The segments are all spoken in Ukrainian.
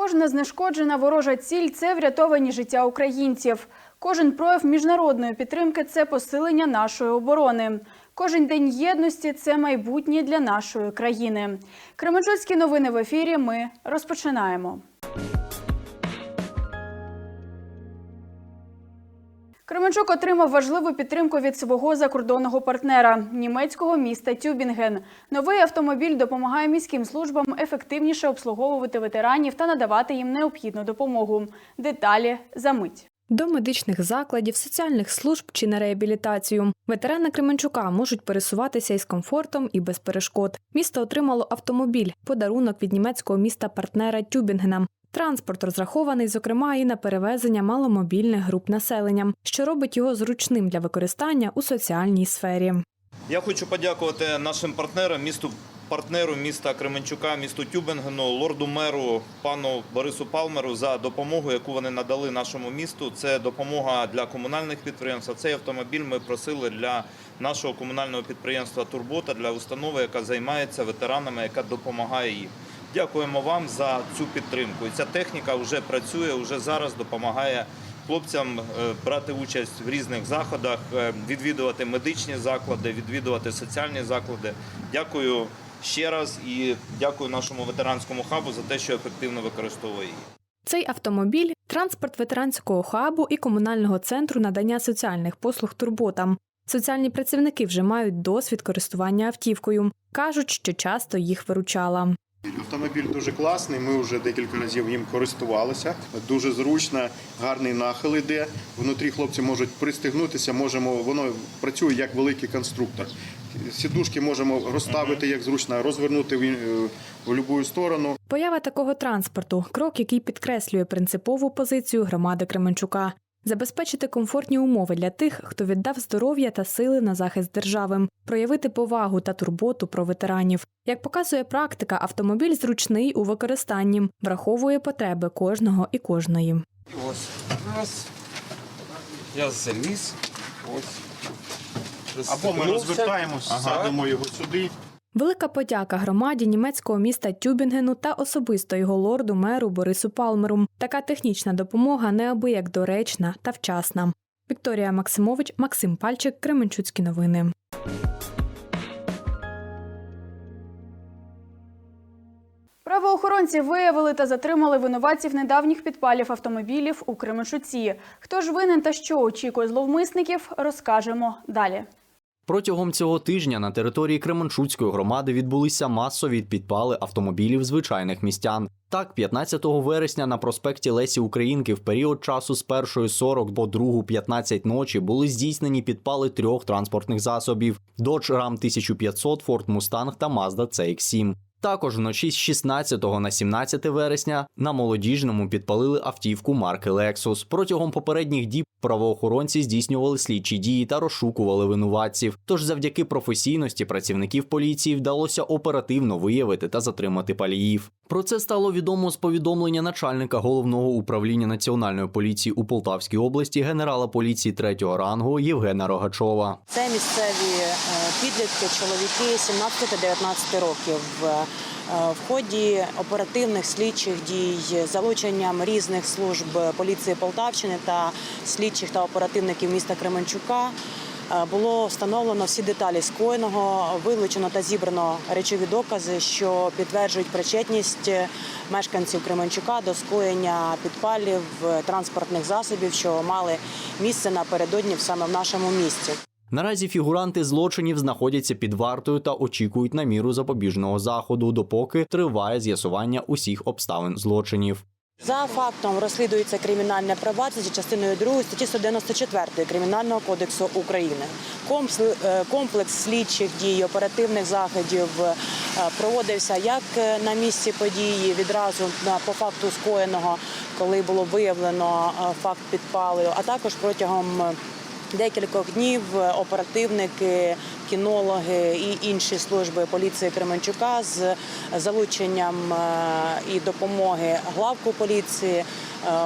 Кожна знешкоджена ворожа ціль це врятовані життя українців. Кожен прояв міжнародної підтримки це посилення нашої оборони. Кожен день єдності це майбутнє для нашої країни. Кременчуцькі новини в ефірі. Ми розпочинаємо. Кременчук отримав важливу підтримку від свого закордонного партнера німецького міста Тюбінген. Новий автомобіль допомагає міським службам ефективніше обслуговувати ветеранів та надавати їм необхідну допомогу. Деталі за мить. До медичних закладів, соціальних служб чи на реабілітацію ветерани Кременчука можуть пересуватися із комфортом і без перешкод. Місто отримало автомобіль, подарунок від німецького міста партнера Тюбінгена. Транспорт розрахований, зокрема, і на перевезення маломобільних груп населення, що робить його зручним для використання у соціальній сфері. Я хочу подякувати нашим партнерам, місту партнеру міста Кременчука, місту Тюбингену, лорду меру пану Борису Палмеру за допомогу, яку вони надали нашому місту. Це допомога для комунальних підприємств. Цей автомобіль ми просили для нашого комунального підприємства Турбота для установи, яка займається ветеранами, яка допомагає їм. Дякуємо вам за цю підтримку. І ця техніка вже працює, вже зараз допомагає хлопцям е, брати участь в різних заходах, е, відвідувати медичні заклади, відвідувати соціальні заклади. Дякую ще раз і дякую нашому ветеранському хабу за те, що ефективно використовує її. Цей автомобіль транспорт ветеранського хабу і комунального центру надання соціальних послуг турботам. Соціальні працівники вже мають досвід користування автівкою. кажуть, що часто їх виручала. Автомобіль дуже класний. Ми вже декілька разів їм користувалися. Дуже зручно, гарний нахил іде. Внутрі хлопці можуть пристегнутися. Можемо, воно працює як великий конструктор. Сідушки можемо розставити як зручно, розвернути в, е, в будь-яку сторону. Поява такого транспорту крок, який підкреслює принципову позицію громади Кременчука. Забезпечити комфортні умови для тих, хто віддав здоров'я та сили на захист держави, проявити повагу та турботу про ветеранів. Як показує практика, автомобіль зручний у використанні, враховує потреби кожного і кожної. Ось. Раз. Я заліз. Ось. Або ми Ага. садимо його сюди. Велика подяка громаді німецького міста Тюбінгену та особисто його лорду меру Борису Палмеру. Така технічна допомога неабияк доречна та вчасна. Вікторія Максимович, Максим Пальчик, Кременчуцькі новини. Правоохоронці виявили та затримали винуватців недавніх підпалів автомобілів у Кременчуці. Хто ж винен та що очікує зловмисників, розкажемо далі. Протягом цього тижня на території Кременчуцької громади відбулися масові підпали автомобілів звичайних містян. Так, 15 вересня на проспекті Лесі Українки в період часу з 1.40 до 2.15 ночі були здійснені підпали трьох транспортних засобів: Dodge Ram 1500, Ford Mustang та Mazda CX-7. Також вночі з 16 на 17 вересня на молодіжному підпалили автівку марки Lexus. Протягом попередніх діб правоохоронці здійснювали слідчі дії та розшукували винуватців. Тож, завдяки професійності працівників поліції вдалося оперативно виявити та затримати паліїв. Про це стало відомо з повідомлення начальника головного управління національної поліції у Полтавській області генерала поліції третього рангу Євгена Рогачова. Це місцеві е, підлітки, чоловіки 17 та 19 років. Е, В ході оперативних слідчих дій залученням різних служб поліції Полтавщини та слідчих та оперативників міста Кременчука е, було встановлено всі деталі скоєного, вилучено та зібрано речові докази, що підтверджують причетність мешканців Кременчука до скоєння підпалів е, транспортних засобів, що мали місце напередодні саме в нашому місті. Наразі фігуранти злочинів знаходяться під вартою та очікують на міру запобіжного заходу, допоки триває з'ясування усіх обставин злочинів. За фактом розслідується кримінальне провадження за частиною 2 статті 194 Кримінального кодексу України. Е, Комплекс слідчих дій, оперативних заходів е, проводився як е, на місці події, відразу по факту скоєного, коли було виявлено факт підпалу, а також протягом декількох днів оперативники, кінологи і інші служби поліції Кременчука з залученням е, і допомоги главку поліції е,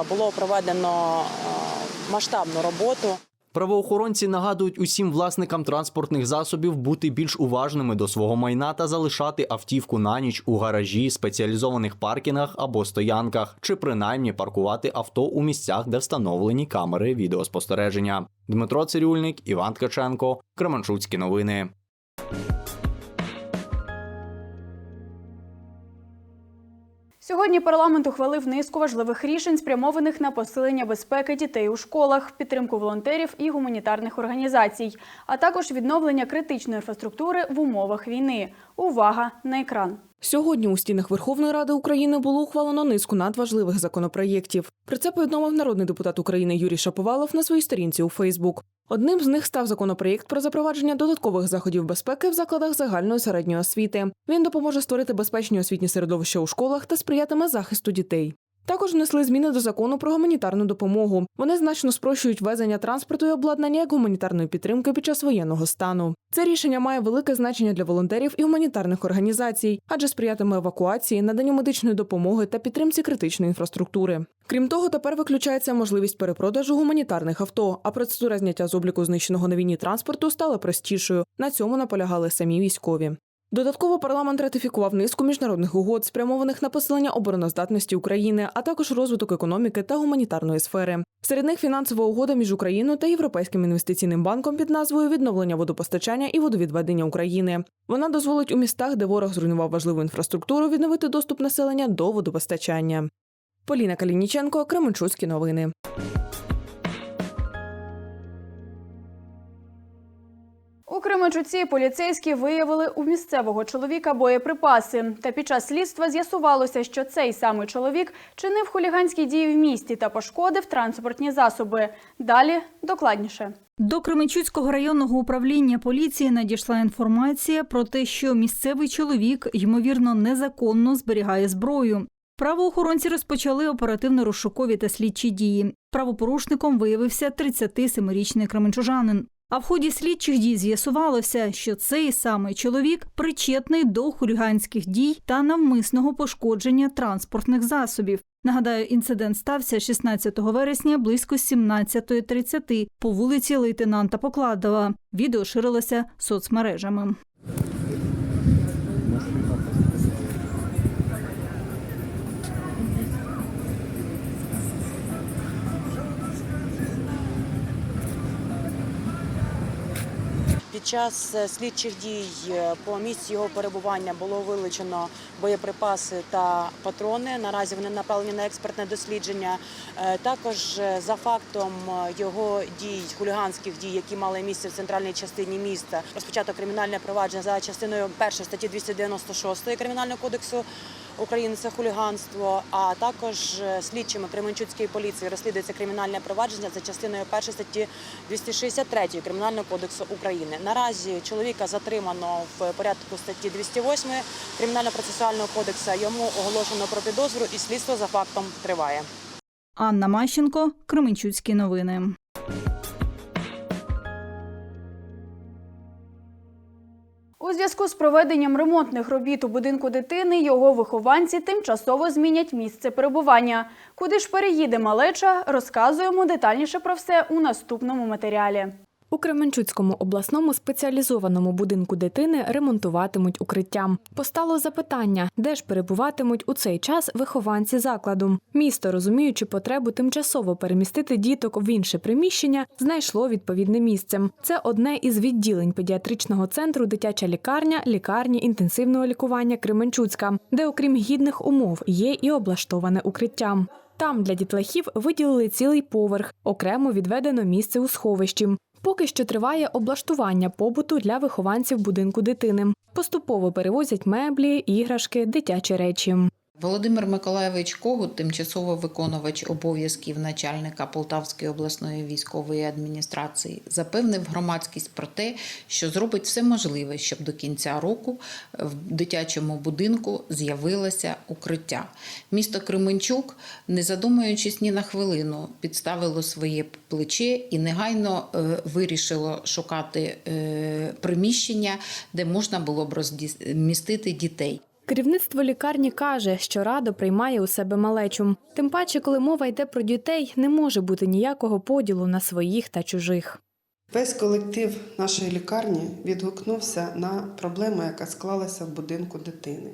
було проведено е, масштабну роботу. Правоохоронці нагадують усім власникам транспортних засобів бути більш уважними до свого майна та залишати автівку на ніч у гаражі, спеціалізованих паркінгах або стоянках, чи принаймні паркувати авто у місцях, де встановлені камери відеоспостереження. Дмитро Цирюльник, Іван Ткаченко, Кременчуцькі новини. Сьогодні парламент ухвалив низку важливих рішень, спрямованих на посилення безпеки дітей у школах, підтримку волонтерів і гуманітарних організацій, а також відновлення критичної інфраструктури в умовах війни. Увага на екран. Сьогодні у стінах Верховної Ради України було ухвалено низку надважливих законопроєктів. Про це повідомив народний депутат України Юрій Шаповалов на своїй сторінці у Фейсбук. Одним з них став законопроєкт про запровадження додаткових заходів безпеки в закладах загальної середньої освіти. Він допоможе створити безпечні освітні середовища у школах та сприятиме захисту дітей. Також внесли зміни до закону про гуманітарну допомогу. Вони значно спрощують везення транспорту і обладнання як гуманітарної підтримки під час воєнного стану. Це рішення має велике значення для волонтерів і гуманітарних організацій, адже сприятиме евакуації, наданню медичної допомоги та підтримці критичної інфраструктури. Крім того, тепер виключається можливість перепродажу гуманітарних авто, а процедура зняття з обліку знищеного на війні транспорту стала простішою. На цьому наполягали самі військові. Додатково парламент ратифікував низку міжнародних угод, спрямованих на посилення обороноздатності України, а також розвиток економіки та гуманітарної сфери. Серед них фінансова угода між Україною та Європейським інвестиційним банком під назвою Відновлення водопостачання і водовідведення України. Вона дозволить у містах, де ворог зруйнував важливу інфраструктуру, відновити доступ населення до водопостачання. Поліна Калініченко, Кременчуцькі новини. У Кременчуці поліцейські виявили у місцевого чоловіка боєприпаси. Та під час слідства з'ясувалося, що цей самий чоловік чинив хуліганські дії в місті та пошкодив транспортні засоби. Далі докладніше. До Кременчуцького районного управління поліції надійшла інформація про те, що місцевий чоловік ймовірно незаконно зберігає зброю. Правоохоронці розпочали оперативно-розшукові та слідчі дії. Правопорушником виявився 37-річний кременчужанин. А в ході слідчих дій з'ясувалося, що цей самий чоловік причетний до хуліганських дій та навмисного пошкодження транспортних засобів. Нагадаю, інцидент стався 16 вересня близько 17.30 по вулиці лейтенанта Покладова. Відео ширилося соцмережами. Час е, слідчих дій е, по місці його перебування було вилучено боєприпаси та патрони. Наразі вони направлені на експертне дослідження. Е, Також за фактом його дій, хуліганських дій, які мали місце в центральній частині міста, розпочато кримінальне провадження за частиною 1 статті 296 Кримінального кодексу України це хуліганство. А також е, слідчими Кременчуцької поліції розслідується кримінальне провадження за частиною 1 статті 263 Кримінального кодексу України. Наразі чоловіка затримано в порядку статті 208 Кримінально-процесуального кодексу. Йому оголошено про підозру і слідство за фактом триває. Анна Мащенко, Кременчуцькі новини. Зв'язку з проведенням ремонтних робіт у будинку дитини його вихованці тимчасово змінять місце перебування. Куди ж переїде малеча, розказуємо детальніше про все у наступному матеріалі. У Кременчуцькому обласному спеціалізованому будинку дитини ремонтуватимуть укриття. Постало запитання, де ж перебуватимуть у цей час вихованці закладу. Місто, розуміючи потребу тимчасово перемістити діток в інше приміщення, знайшло відповідне місце. Це одне із відділень педіатричного центру дитяча лікарня, лікарні інтенсивного лікування Кременчуцька, де, окрім гідних умов, є і облаштоване укриття. Там для дітлахів виділили цілий поверх, окремо відведено місце у сховищі. Поки що триває облаштування побуту для вихованців будинку дитини. Поступово перевозять меблі, іграшки, дитячі речі. Володимир Миколаєвич Когут, тимчасово виконувач обов'язків начальника Полтавської обласної військової адміністрації, запевнив громадськість про те, що зробить все можливе, щоб до кінця року в дитячому будинку з'явилося укриття. Місто Кременчук, не задумуючись ні на хвилину, підставило своє плече і негайно е, вирішило шукати е, приміщення, де можна було б розмістити дітей. Керівництво лікарні каже, що радо приймає у себе малечу. Тим паче, коли мова йде про дітей, не може бути ніякого поділу на своїх та чужих. Весь колектив нашої лікарні відгукнувся на проблему, яка склалася в будинку дитини.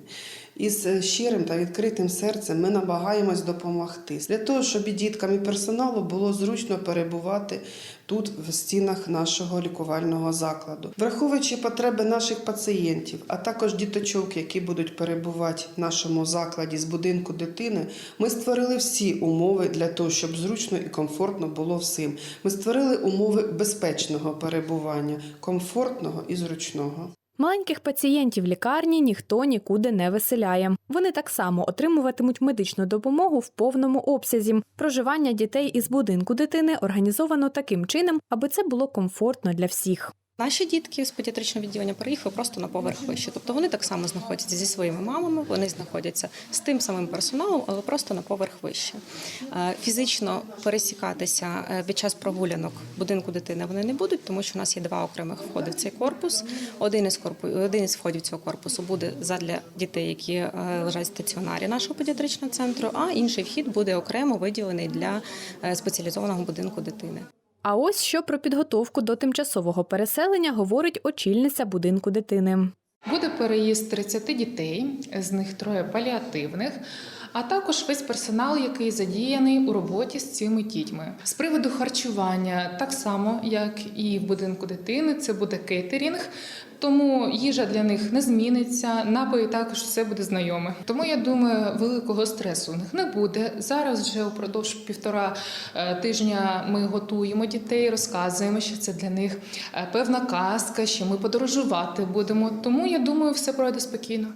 Із е, щирим та відкритим серцем ми намагаємось допомогти для того, щоб і діткам і персоналу було зручно перебувати тут, в стінах нашого лікувального закладу, враховуючи потреби наших пацієнтів, а також діточок, які будуть перебувати в нашому закладі з будинку дитини. Ми створили всі умови для того, щоб зручно і комфортно було всім. Ми створили умови безпечного перебування, комфортного і зручного. Маленьких пацієнтів лікарні ніхто нікуди не виселяє. Вони так само отримуватимуть медичну допомогу в повному обсязі. Проживання дітей із будинку дитини організовано таким чином, аби це було комфортно для всіх. Наші дітки з педіатричного відділення переїхали просто на поверх вище. Тобто вони так само знаходяться зі своїми мамами, вони знаходяться з тим самим персоналом, але просто на поверх вище. Е, Фізично пересікатися е, під час прогулянок будинку дитини вони не будуть, тому що у нас є два окремих входи в цей корпус. Один із корпу... один із входів цього корпусу буде задля дітей, які е, лежать в стаціонарі нашого педіатричного центру, а інший вхід буде окремо виділений для спеціалізованого будинку дитини. А ось що про підготовку до тимчасового переселення говорить очільниця будинку дитини. Буде переїзд 30 дітей, з них троє паліативних, а також весь персонал, який задіяний у роботі з цими дітьми. З приводу харчування, так само як і в будинку дитини, це буде кейтерінг. Тому їжа для них не зміниться, напої також все буде знайоме. Тому я думаю, великого стресу у них не буде. Зараз вже упродовж півтора е, тижня ми готуємо дітей, розказуємо, що це для них е, певна казка, що ми подорожувати будемо. Тому я думаю, все пройде спокійно.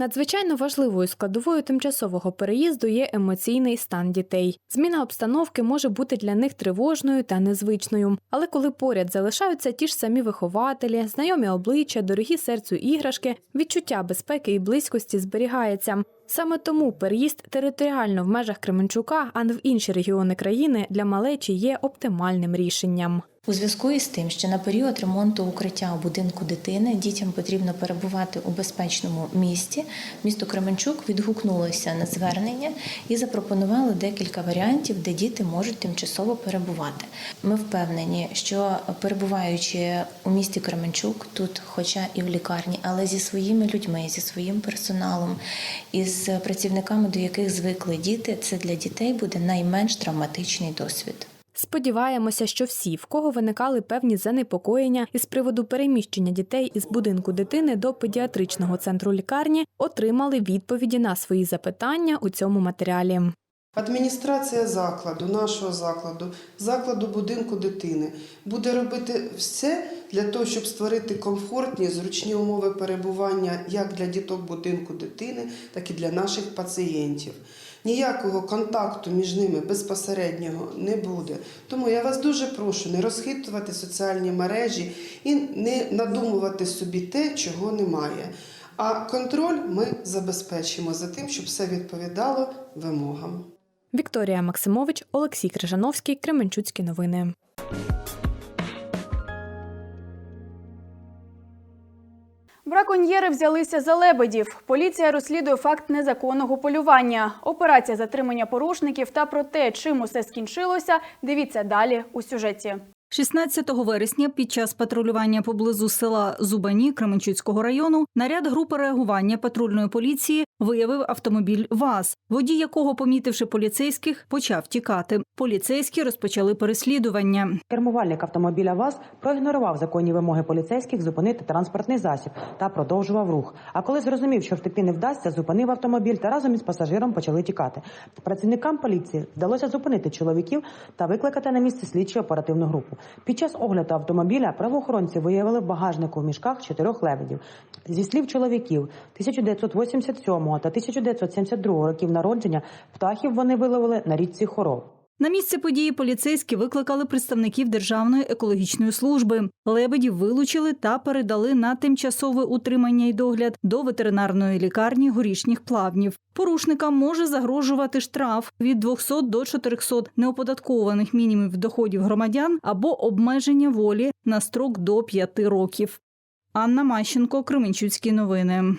Надзвичайно важливою складовою тимчасового переїзду є емоційний стан дітей. Зміна обстановки може бути для них тривожною та незвичною. Але коли поряд залишаються ті ж самі вихователі, знайомі обличчя, дорогі серцю іграшки, відчуття безпеки і близькості зберігається. Саме тому переїзд територіально в межах Кременчука, а не в інші регіони країни для малечі є оптимальним рішенням. У зв'язку із тим, що на період ремонту укриття у будинку дитини дітям потрібно перебувати у безпечному місті, місто Кременчук відгукнулося на звернення і запропонувало декілька варіантів, де діти можуть тимчасово перебувати. Ми впевнені, що перебуваючи у місті Кременчук, тут, хоча і в лікарні, але зі своїми людьми, зі своїм персоналом, із працівниками, до яких звикли діти, це для дітей буде найменш травматичний досвід. Сподіваємося, що всі, в кого виникали певні занепокоєння із приводу переміщення дітей із будинку дитини до педіатричного центру лікарні, отримали відповіді на свої запитання у цьому матеріалі. Адміністрація закладу, нашого закладу, закладу будинку дитини буде робити все для того, щоб створити комфортні, зручні умови перебування як для діток будинку дитини, так і для наших пацієнтів. Ніякого контакту між ними безпосереднього не буде. Тому я вас дуже прошу не розхитувати соціальні мережі і не надумувати собі те, чого немає. А контроль ми забезпечимо за тим, щоб все відповідало вимогам. Вікторія Максимович, Олексій Крижановський, Кременчуцькі новини. Браконьєри взялися за лебедів. Поліція розслідує факт незаконного полювання. Операція затримання порушників та про те, чим усе скінчилося, дивіться далі у сюжеті. 16 вересня під час патрулювання поблизу села Зубані Кременчуцького району наряд групи реагування патрульної поліції виявив автомобіль ВАЗ, водій якого, помітивши поліцейських, почав тікати. Поліцейські розпочали переслідування. Кермувальник автомобіля ВАЗ проігнорував законні вимоги поліцейських зупинити транспортний засіб та продовжував рух. А коли зрозумів, що втекти не вдасться, зупинив автомобіль та разом із пасажиром почали тікати. Працівникам поліції вдалося зупинити чоловіків та викликати на місце слідчу оперативну групу. Під час огляду автомобіля правоохоронці виявили в багажнику в мішках чотирьох лебедів. Зі слів чоловіків 1987 та 1972 років народження птахів вони виловили на річці Хоров. На місце події поліцейські викликали представників Державної екологічної служби. Лебедів вилучили та передали на тимчасове утримання і догляд до ветеринарної лікарні горішніх плавнів. Порушникам може загрожувати штраф від 200 до 400 неоподаткованих мінімумів доходів громадян або обмеження волі на строк до 5 років. Анна Мащенко, Кременчуцькі новини.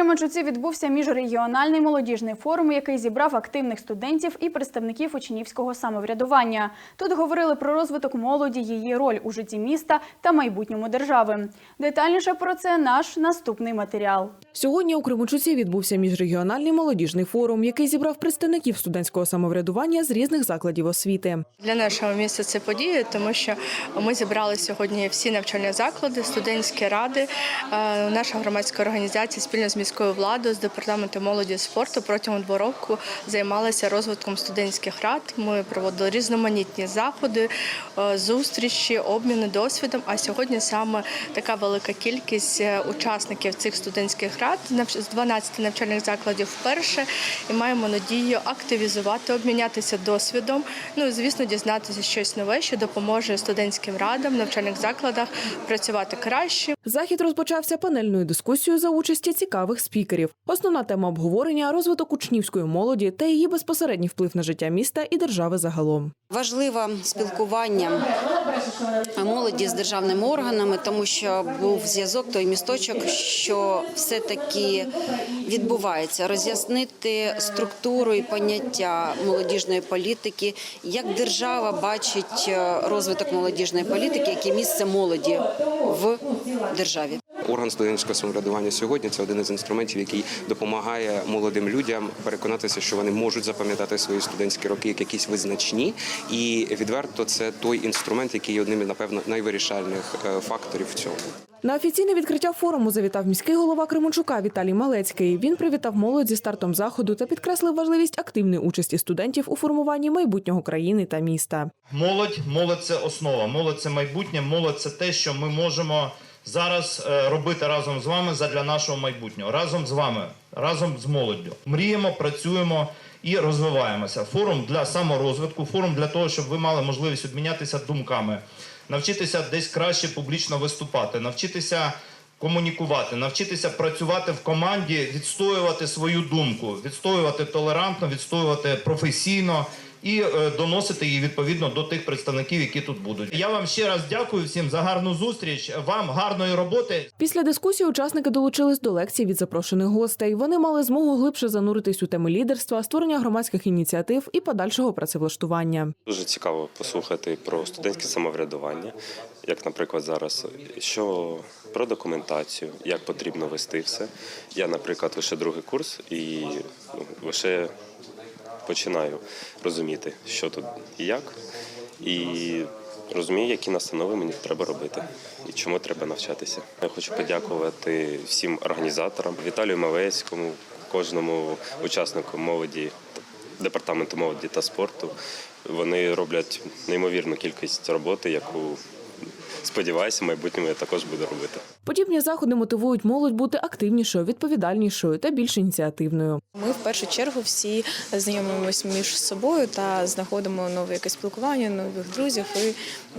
Кременчуці відбувся міжрегіональний молодіжний форум, який зібрав активних студентів і представників учнівського самоврядування. Тут говорили про розвиток молоді, її роль у житті міста та майбутньому держави. Детальніше про це наш наступний матеріал. Сьогодні у Кременчуці відбувся міжрегіональний молодіжний форум, який зібрав представників студентського самоврядування з різних закладів освіти. Для нашого міста це подія, тому що ми зібрали сьогодні всі навчальні заклади, студентські ради. Е, Наша громадська організація спільно з міською владою, з департаментом молоді і спорту протягом двох років займалася розвитком студентських рад. Ми проводили різноманітні заходи, е, зустрічі, обміни досвідом. А сьогодні саме така велика кількість е, учасників цих студентських рад з 12 навчальних закладів вперше. І маємо надію активізувати, обмінятися досвідом. Ну і звісно, дізнатися щось нове, що допоможе студентським радам навчальних закладах працювати краще. Захід розпочався панельною дискусією за участі цікавих спікерів. Основна тема обговорення розвиток учнівської молоді та її безпосередній вплив на життя міста і держави загалом. Важливе спілкування молоді з державними органами, тому що був зв'язок той місточок, що все таки відбувається. Роз'яснити структуру і поняття молодіжної політики, як держава бачить е, розвиток молодіжної політики, яке місце молоді в державі. Орган студентського самоврядування сьогодні це один із інструментів, який допомагає молодим людям переконатися, що вони можуть запам'ятати свої студентські роки як якісь визначні, і відверто це той інструмент, який є одним напевно найвирішальних е, факторів в цьому. На офіційне відкриття форуму завітав міський голова Кременчука Віталій Малецький. Він привітав молодь зі стартом заходу та підкреслив важливість активної участі студентів у формуванні майбутнього країни та міста. Молодь, молодь це основа, молодь це майбутнє, молодь це те, що ми можемо зараз е, робити разом з вами задля нашого майбутнього. Разом з вами, разом з молоддю. Мріємо, працюємо і розвиваємося. Форум для саморозвитку, форум для того, щоб ви мали можливість обмінятися думками, навчитися десь краще публічно виступати, навчитися. Комунікувати, навчитися працювати в команді, відстоювати свою думку, відстоювати толерантно, відстоювати професійно і е, доносити її відповідно до тих представників, які тут будуть. Я вам ще раз дякую всім за гарну зустріч. Вам гарної роботи. Після дискусії учасники долучились до лекцій від запрошених гостей. Вони мали змогу глибше зануритись у теми лідерства, створення громадських ініціатив і подальшого працевлаштування. Дуже цікаво послухати про студентське самоврядування, як, наприклад, зараз, що про документацію, як потрібно вести все. Я, наприклад, лише другий курс і ну, лише починаю розуміти, що тут і як, і розумію, які настанови мені треба робити і чому треба навчатися. Я хочу подякувати всім організаторам, Віталію Малецькому, кожному учаснику молоді департаменту молоді та спорту. Вони роблять неймовірну кількість роботи, яку сподіваюся, в майбутньому я також буду робити. Подібні заходи мотивують молодь бути активнішою, відповідальнішою та більш ініціативною. Ми в першу чергу всі знайомимося між собою та знаходимо нове якесь спілкування, нових друзів. І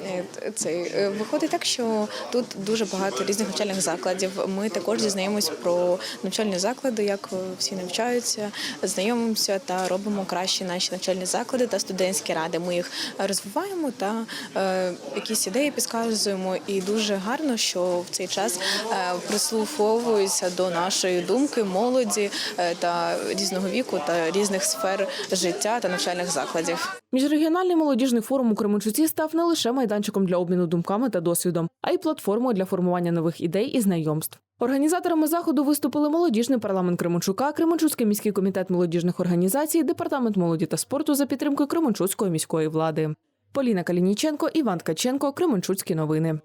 е, це е, виходить так, що тут дуже багато різних навчальних закладів. Ми також дізнаємось про навчальні заклади, як всі навчаються, знайомимося та робимо кращі наші навчальні заклади та студентські ради. Ми їх розвиваємо та е, якісь ідеї підказуємо. І дуже гарно, що в цей час е, прислуховуються до нашої думки молоді е, та різного віку та різних сфер життя та навчальних закладів. Міжрегіональний молодіжний форум у Кременчуці став не лише майданчиком для обміну думками та досвідом, а й платформою для формування нових ідей і знайомств. Організаторами заходу виступили молодіжний парламент Кременчука, Кременчуцький міський комітет молодіжних організацій, департамент молоді та спорту за підтримкою Кременчуцької міської влади. Поліна Калініченко, Іван Ткаченко, Кременчуцькі новини.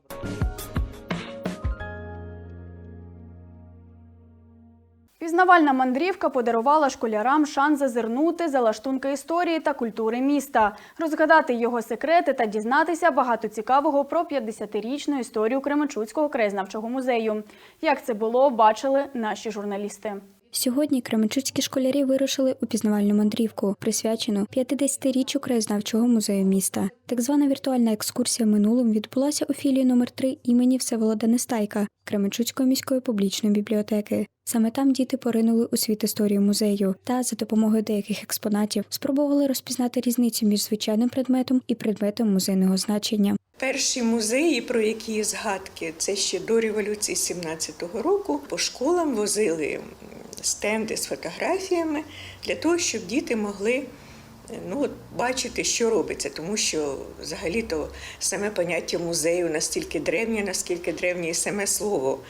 Пізнавальна мандрівка подарувала школярам шанс зазирнути за лаштунки історії та культури міста, розгадати його секрети та дізнатися багато цікавого про 50-річну історію Кременчуцького краєзнавчого музею. Як це було, бачили наші журналісти. Сьогодні кременчуцькі школярі вирушили у пізнавальну мандрівку, присвячену 50-річчю краєзнавчого музею міста. Так звана віртуальна екскурсія минулим відбулася у філії номер 3 імені Всеволода Нестайка Кременчуцької міської публічної бібліотеки. Саме там діти поринули у світ історії музею та за допомогою деяких експонатів спробували розпізнати різницю між звичайним предметом і предметом музейного значення. Перші музеї, про які є згадки, це ще до революції 17-го року. По школам возили стенди з фотографіями для того, щоб діти могли е, ну, бачити, що робиться, тому що взагалі-то саме поняття музею настільки древнє, наскільки древнє і саме слово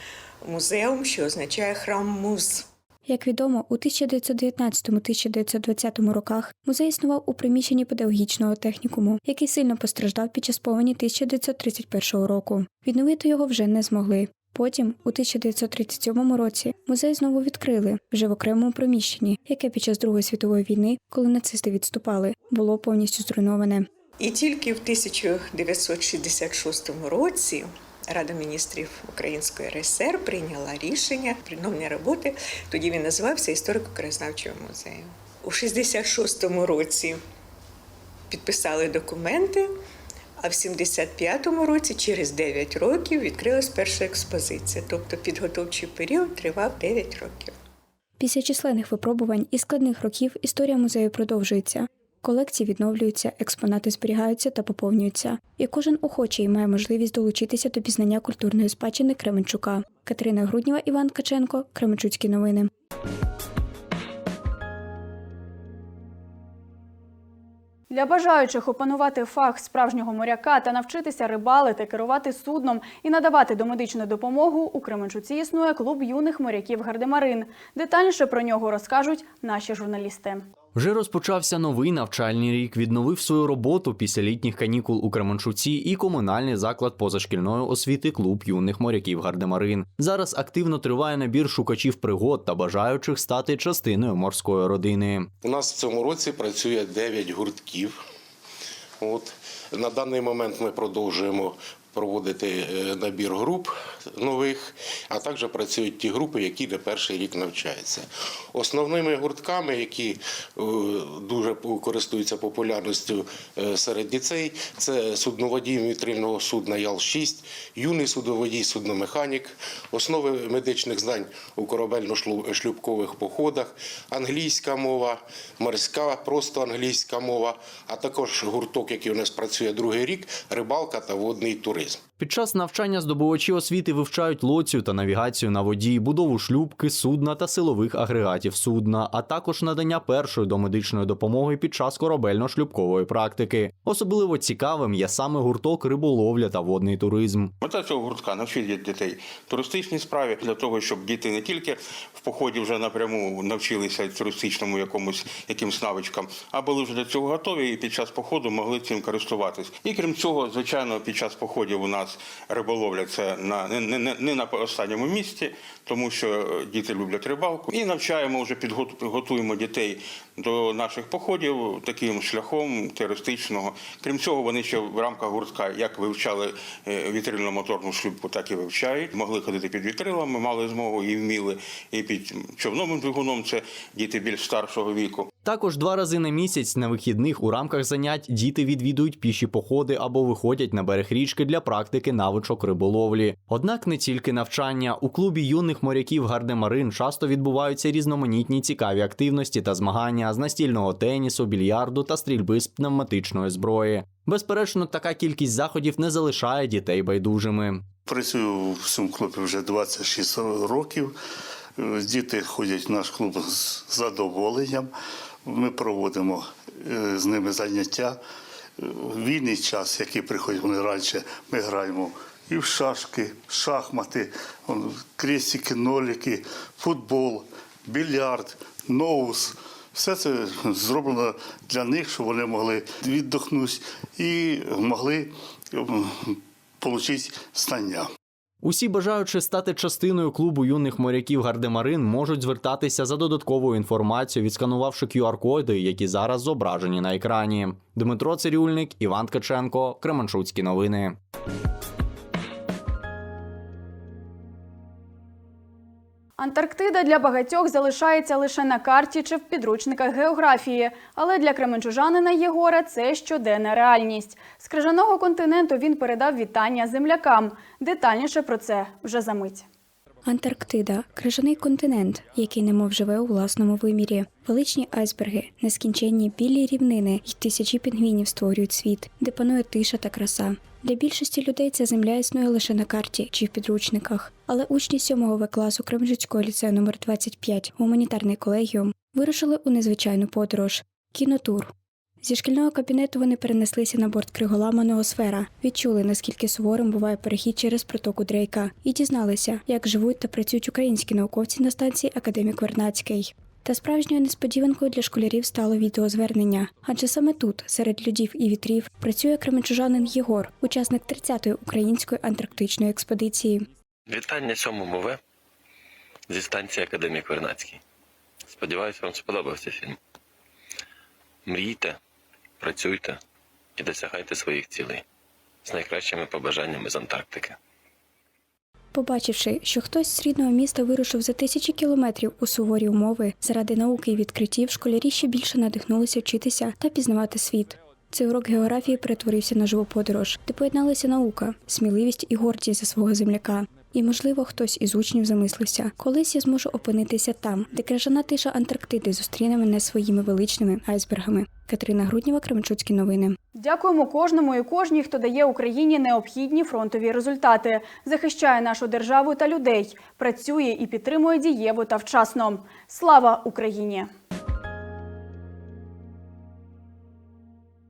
музеум, що означає храм муз. Як відомо, у 1919-1920 роках музей існував у приміщенні педагогічного технікуму, який сильно постраждав під час повені 1931 року. Відновити його вже не змогли. Потім, у 1937 році, музей знову відкрили вже в окремому приміщенні, яке під час Другої світової війни, коли нацисти відступали, було повністю зруйноване. І тільки в 1966 році Рада міністрів Української РСР прийняла рішення відновлення роботи. Тоді він називався історико-краєзнавчого музею. У 66-му році підписали документи, а в 75-му році, через 9 років, відкрилась перша експозиція. Тобто підготовчий період тривав 9 років. Після численних випробувань і складних років історія музею продовжується. Колекції відновлюються, експонати зберігаються та поповнюються. І кожен охочий має можливість долучитися до пізнання культурної спадщини Кременчука. Катерина Груднєва, Іван Ткаченко, Кременчуцькі новини. Для бажаючих опанувати фах справжнього моряка та навчитися рибалити, керувати судном і надавати домедичну допомогу у Кременчуці існує клуб юних моряків Гардемарин. Детальніше про нього розкажуть наші журналісти. Вже розпочався новий навчальний рік. Відновив свою роботу після літніх канікул у Кременчуці і комунальний заклад позашкільної освіти клуб юних моряків Гардемарин. Зараз активно триває набір шукачів пригод та бажаючих стати частиною морської родини. У нас в цьому році працює 9 гуртків. От. На даний момент ми продовжуємо проводити е, набір груп нових, а також працюють ті групи, які не перший рік навчаються. Основними гуртками, які е, дуже користуються популярністю е, серед дітей, це судноводій вітрильного судна Ял-6, юний судноводій, судномеханік, основи медичних знань у корабельно-шлюбкових походах, англійська мова, морська, просто англійська мова, а також гурток, який у нас працює другий рік, рибалка та водний туризм. days Під час навчання здобувачі освіти вивчають лоцію та навігацію на воді, будову шлюбки, судна та силових агрегатів судна, а також надання першої домедичної допомоги під час корабельно-шлюбкової практики. Особливо цікавим є саме гурток риболовля та водний туризм. Мета цього гуртка навчити дітей туристичній справі для того, щоб діти не тільки в поході вже напряму навчилися туристичному якомусь якимсь навичкам, а були вже до цього готові і під час походу могли цим користуватись. І крім цього, звичайно, під час походів у нас риболовля це на не, не, не на останньому місці, тому що діти люблять рибалку. І навчаємо вже підготуємо дітей до наших походів таким шляхом туристичного. Крім цього, вони ще в рамках гуртка як вивчали е, вітрильно-моторну шлюпку, так і вивчають. Могли ходити під вітрилами, мали змогу і вміли, і під човновим двигуном. Це діти більш старшого віку. Також два рази на місяць на вихідних у рамках занять діти відвідують піші походи або виходять на берег річки для практики навичок риболовлі. Однак не тільки навчання у клубі юних моряків Гардемарин часто відбуваються різноманітні цікаві активності та змагання з настільного тенісу, більярду та стрільби з пневматичної зброї. Безперечно, така кількість заходів не залишає дітей байдужими. Працюю в цьому клубі вже 26 років. Діти ходять в наш клуб з задоволенням. Ми проводимо е, з ними заняття. В вільний час, який приходять вони раніше, ми граємо і в шашки, шахмати, крестики, ноліки, футбол, більярд, ноус. Все це зроблено для них, щоб вони могли віддохнути і могли отримати знання. Усі бажаючи стати частиною клубу юних моряків Гардемарин можуть звертатися за додатковою інформацією, відсканувавши QR-коди, які зараз зображені на екрані. Дмитро Цирюльник, Іван Ткаченко, Кременчуцькі новини. Антарктида для багатьох залишається лише на карті чи в підручниках географії, але для кременчужанина Єгора це щоденна реальність. З крижаного континенту він передав вітання землякам. Детальніше про це вже за мить. Антарктида крижаний континент, який немов живе у власному вимірі. Величні айсберги, нескінченні білі рівнини й тисячі пінгвінів створюють світ, де панує тиша та краса. Для більшості людей ця земля існує лише на карті чи в підручниках. Але учні 7 В класу Кременчуцького ліцею номер 25 гуманітарний колегіум вирушили у незвичайну подорож кінотур. Зі шкільного кабінету вони перенеслися на борт криголама Ноосфера, відчули, наскільки суворим буває перехід через протоку Дрейка, і дізналися, як живуть та працюють українські науковці на станції Академік Вернацький. Та справжньою несподіванкою для школярів стало відеозвернення, адже саме тут, серед людів і вітрів, працює кременчужанин Єгор, учасник 30-ї української антарктичної експедиції. Вітання сьомому В зі станції Академік Вернацький. Сподіваюся, вам сподобався фільм. Мрійте, працюйте і досягайте своїх цілей з найкращими побажаннями з Антарктики. Побачивши, що хтось з рідного міста вирушив за тисячі кілометрів у суворі умови заради науки і відкриттів, школярі ще більше надихнулися вчитися та пізнавати світ. Цей урок географії перетворився на живу подорож, де поєдналися наука, сміливість і гордість за свого земляка. І, можливо, хтось із учнів замислився, колись я зможу опинитися там, де крижана тиша Антарктиди зустріне мене своїми величними айсбергами. Катерина Грудніва, Кременчуцькі новини. Дякуємо кожному і кожній, хто дає Україні необхідні фронтові результати, захищає нашу державу та людей, працює і підтримує дієво та вчасно. Слава Україні!